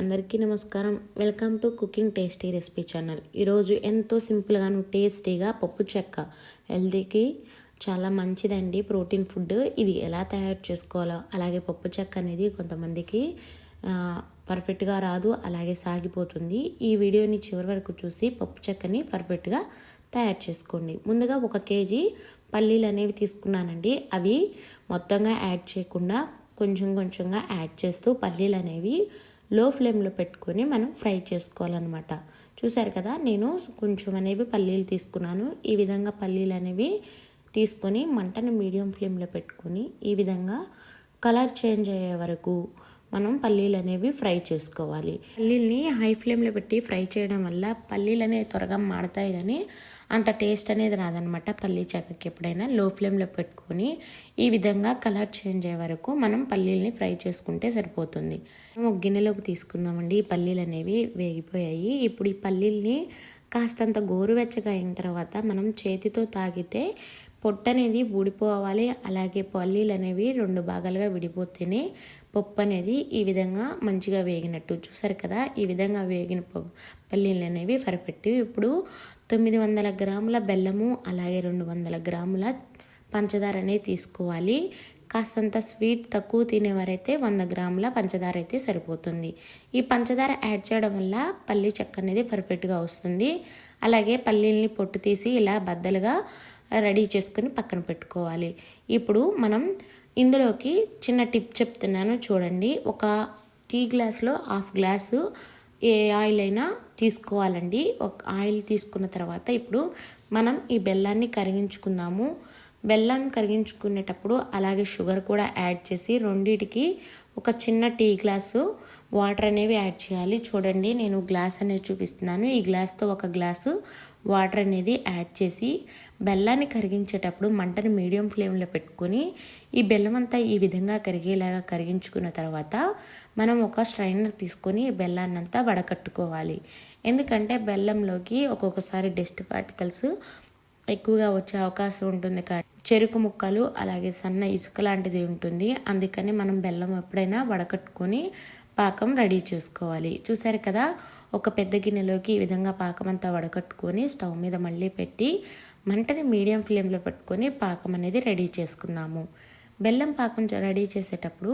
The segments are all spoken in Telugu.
అందరికీ నమస్కారం. Welcome to cooking tasty recipe channel. ఈరోజు ఎంతో సింపుల్గాను టేస్టీగా పప్పు చెక్క. హెల్తీకి చాలా మంచిదండి ప్రోటీన్ ఫుడ్. ఇది ఎలా తయారు చేసుకోవాలో అలాగే పప్పు చెక్క అనేది కొంతమందికి పర్ఫెక్ట్గా రాదు అలాగే సాగిపోతుంది. ఈ వీడియోని చివరి వరకు చూసి పప్పు చెక్కని పర్ఫెక్ట్గా తయారు చేసుకోండి. ముందుగా ఒక కేజీ పల్లీలు అనేవి తీసుకున్నానండి. అవి మొత్తంగా యాడ్ చేయకుండా కొంచెం కొంచెంగా యాడ్ చేస్తూ పల్లీలు అనేవి లో ఫ్లేమ్లో పెట్టుకొని మనం ఫ్రై చేసుకోవాలన్నమాట. చూసారు కదా నేను కొంచెం అనేవి పల్లీలు తీసుకున్నాను. ఈ విధంగా పల్లీలు అనేవి తీసుకొని మంటను మీడియం ఫ్లేమ్లో పెట్టుకొని ఈ విధంగా కలర్ చేంజ్ అయ్యే వరకు మనం పల్లీలు అనేవి ఫ్రై చేసుకోవాలి. పల్లీల్ని హై ఫ్లేమ్లో పెట్టి ఫ్రై చేయడం వల్ల పల్లీలు అనేవి త్వరగా మాడతాయి కానీ అంత టేస్ట్ అనేది రాదనమాట పల్లీ చెక్కకి ఎప్పుడైనా. లో ఫ్లేమ్లో పెట్టుకొని ఈ విధంగా కలర్ చేంజ్ అయ్యే వరకు మనం పల్లీల్ని ఫ్రై చేసుకుంటే సరిపోతుంది. మనం ఒక గిన్నెలోకి తీసుకుందామండి. ఈ పల్లీలు అనేవి వేగిపోయాయి. ఇప్పుడు ఈ పల్లీల్ని కాస్తంత గోరువెచ్చగా అయిన తర్వాత మనం చేతితో తాగితే పొట్టు అనేది ఊడిపోవాలి. అలాగే పల్లీలు అనేవి రెండు భాగాలుగా విడిపోతేనే పప్పు అనేది ఈ విధంగా మంచిగా వేగినట్టు. చూసారు కదా ఈ విధంగా వేగిన పల్లీలు అనేవి పర్ఫెక్ట్ ఇప్పుడు తొమ్మిది వందల గ్రాముల బెల్లము అలాగే రెండు వందల గ్రాముల పంచదార అనేది తీసుకోవాలి. కాస్తంత స్వీట్ తక్కువ తినేవారైతే వంద గ్రాముల పంచదార అయితే సరిపోతుంది. ఈ పంచదార యాడ్ చేయడం వల్ల పల్లీ చెక్క అనేది పర్ఫెక్ట్గా వస్తుంది. అలాగే పల్లీల్ని పొట్టు తీసి ఇలా బద్దలుగా రెడీ చేసుకుని పక్కన పెట్టుకోవాలి. ఇప్పుడు మనం ఇందులోకి చిన్న టిప్ చెప్తున్నాను చూడండి. ఒక టీ గ్లాస్లో హాఫ్ గ్లాసు ఏ ఆయిల్ అయినా తీసుకోవాలండి. ఒక ఆయిల్ తీసుకున్న తర్వాత ఇప్పుడు మనం ఈ బెల్లాన్ని కరిగించుకుందాము. బెల్లాన్ని కరిగించుకునేటప్పుడు అలాగే షుగర్ కూడా యాడ్ చేసి రెండింటికి ఒక చిన్న టీ గ్లాసు వాటర్ అనేవి యాడ్ చేయాలి. చూడండి నేను గ్లాస్ అనేది చూపిస్తున్నాను. ఈ గ్లాస్తో ఒక గ్లాసు వాటర్ అనేది యాడ్ చేసి బెల్లాన్ని కరిగించేటప్పుడు మంటని మీడియం ఫ్లేమ్లో పెట్టుకొని ఈ బెల్లం అంతా ఈ విధంగా కరిగేలాగా కరిగించుకున్న తర్వాత మనం ఒక స్ట్రైనర్ తీసుకొని బెల్లాన్ని అంతా వడకట్టుకోవాలి. ఎందుకంటే బెల్లంలోకి ఒక్కొక్కసారి డస్ట్ పార్టికల్స్ ఎక్కువగా వచ్చే అవకాశం ఉంటుంది కాబట్టి చెరుకు ముక్కలు అలాగే సన్న ఇసుక లాంటిది ఉంటుంది. అందుకని మనం బెల్లం ఎప్పుడైనా వడకట్టుకొని పాకం రెడీ చేసుకోవాలి. చూసారు కదా? ఒక పెద్ద గిన్నెలోకి ఈ విధంగా పాకం అంతా వడకట్టుకొని స్టవ్ మీద మళ్ళీ పెట్టి మంటని మీడియం ఫ్లేమ్లో పెట్టుకొని పాకం అనేది రెడీ చేసుకుందాము. బెల్లం పాకం రెడీ చేసేటప్పుడు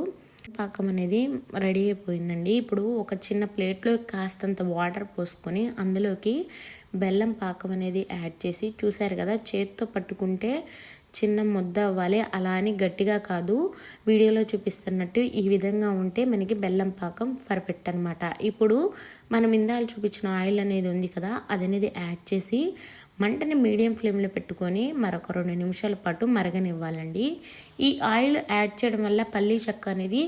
పాకం అనేది రెడీ అయిపోయిందండి. ఇప్పుడు ఒక చిన్న ప్లేట్లో కాస్తంత వాటర్ పోసుకొని అందులోకి బెల్లం పాకం అనేది యాడ్ చేసి చూసారు కదా చేత్తో పట్టుకుంటే చిన్న ముద్ద అవ్వాలి అలా అని గట్టిగా కాదు. వీడియోలో చూపిస్తున్నట్టు ఈ విధంగా ఉంటే మనకి బెల్లం పాకం పర్ఫెక్ట్ అనమాట ఇప్పుడు మనం ఇందాలు చూపించిన ఆయిల్ అనేది ఉంది కదా అది అనేది యాడ్ చేసి మంటని మీడియం ఫ్లేమ్లో పెట్టుకొని మరొక రెండు నిమిషాల పాటు మరగనివ్వాలండి. ఈ ఆయిల్ యాడ్ చేయడం వల్ల పల్లీ చెక్క అనేది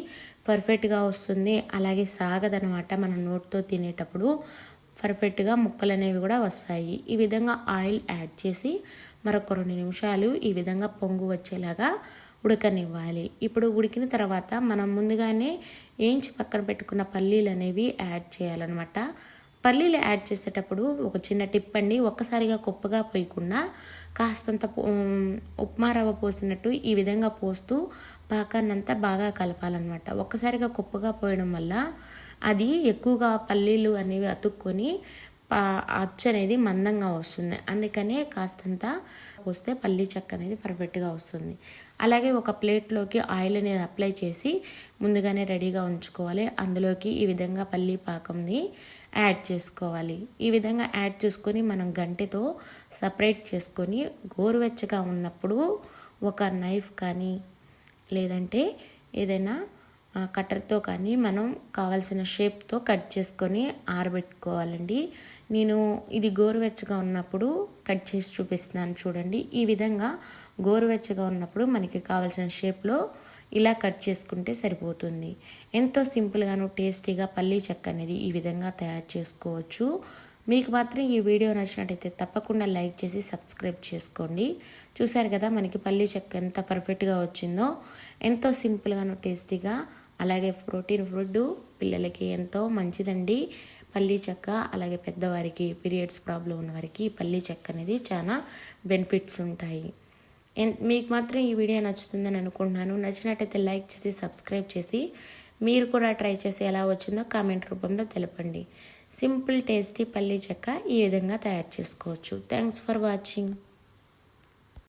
పర్ఫెక్ట్గా వస్తుంది. అలాగే సాగదనమాట మనం నోట్తో తినేటప్పుడు. పర్ఫెక్ట్గా ముక్కలు అనేవి కూడా వస్తాయి. ఈ విధంగా ఆయిల్ యాడ్ చేసి మరొక రెండు నిమిషాలు ఈ విధంగా పొంగు వచ్చేలాగా ఉడకనివ్వాలి. ఇప్పుడు ఉడికిన తర్వాత మనం ముందుగానే ఏంచి పక్కన పెట్టుకున్న పల్లీలు అనేవి యాడ్ చేయాలన్నమాట. పల్లీలు యాడ్ చేసేటప్పుడు ఒక చిన్న టిప్ అండి. ఒక్కసారిగా కుప్పగా పోయకుండా కాస్తంత ఉప్మా రవ్వ పోసినట్టు ఈ విధంగా పోస్తూ పాకాన్నంతా బాగా కలపాలన్నమాట. ఒక్కసారిగా కుప్పగా పోయడం వల్ల అది ఎక్కువగా పల్లీలు అనేవి అతుక్కొని పా అచ్చు అనేది మందంగా వస్తుంది. అందుకనే కాస్తంత వస్తే పల్లీ చెక్క అనేది పర్ఫెక్ట్గా వస్తుంది. అలాగే ఒక ప్లేట్లోకి ఆయిల్ అనేది అప్లై చేసి ముందుగానే రెడీగా ఉంచుకోవాలి. అందులోకి ఈ విధంగా పల్లీ పాకంని యాడ్ చేసుకోవాలి. ఈ విధంగా యాడ్ చేసుకొని మనం గంటెతో సపరేట్ చేసుకొని గోరువెచ్చగా ఉన్నప్పుడు ఒక నైఫ్ కానీ లేదంటే ఏదైనా కట్టర్తో కానీ మనం కావాల్సిన షేప్తో కట్ చేసుకొని ఆరబెట్టుకోవాలండి. నేను ఇది గోరువెచ్చగా ఉన్నప్పుడు కట్ చేసి చూపిస్తున్నాను చూడండి. ఈ విధంగా గోరువెచ్చగా ఉన్నప్పుడు మనకి కావాల్సిన షేప్లో ఇలా కట్ చేసుకుంటే సరిపోతుంది. ఎంతో సింపుల్గాను టేస్టీగా పల్లీ చెక్క అనేది ఈ విధంగా తయారు చేసుకోవచ్చు. మీకు మాత్రం ఈ వీడియో నచ్చినట్టయితే తప్పకుండా లైక్ చేసి సబ్స్క్రైబ్ చేసుకోండి. చూసారు కదా మనకి పల్లీ చెక్క ఎంత పర్ఫెక్ట్గా వచ్చిందో. ఎంతో సింపుల్గాను టేస్టీగా అలాగే ప్రోటీన్ ఫుడ్ పిల్లలకి ఎంతో మంచిదండి. పల్లీ చెక్క అలాగే పెద్దవారికి పీరియడ్స్ ప్రాబ్లం ఉన్న వారికి పల్లీ చెక్క అనేది చాలా బెనిఫిట్స్ ఉంటాయి. ఎన్- మీకు మాత్రం ఈ వీడియో నచ్చుతుందని అనుకుంటున్నాను. నచ్చినట్టయితే లైక్ చేసి సబ్స్క్రైబ్ చేసి మీరు కూడా ట్రై చేసి ఎలా వచ్చిందో కామెంట్ రూపంలో తెలపండి. సింపుల్ టేస్టీ పల్లీ చెక్క ఈ విధంగా తయారు చేసుకోవచ్చు. Thanks for watching.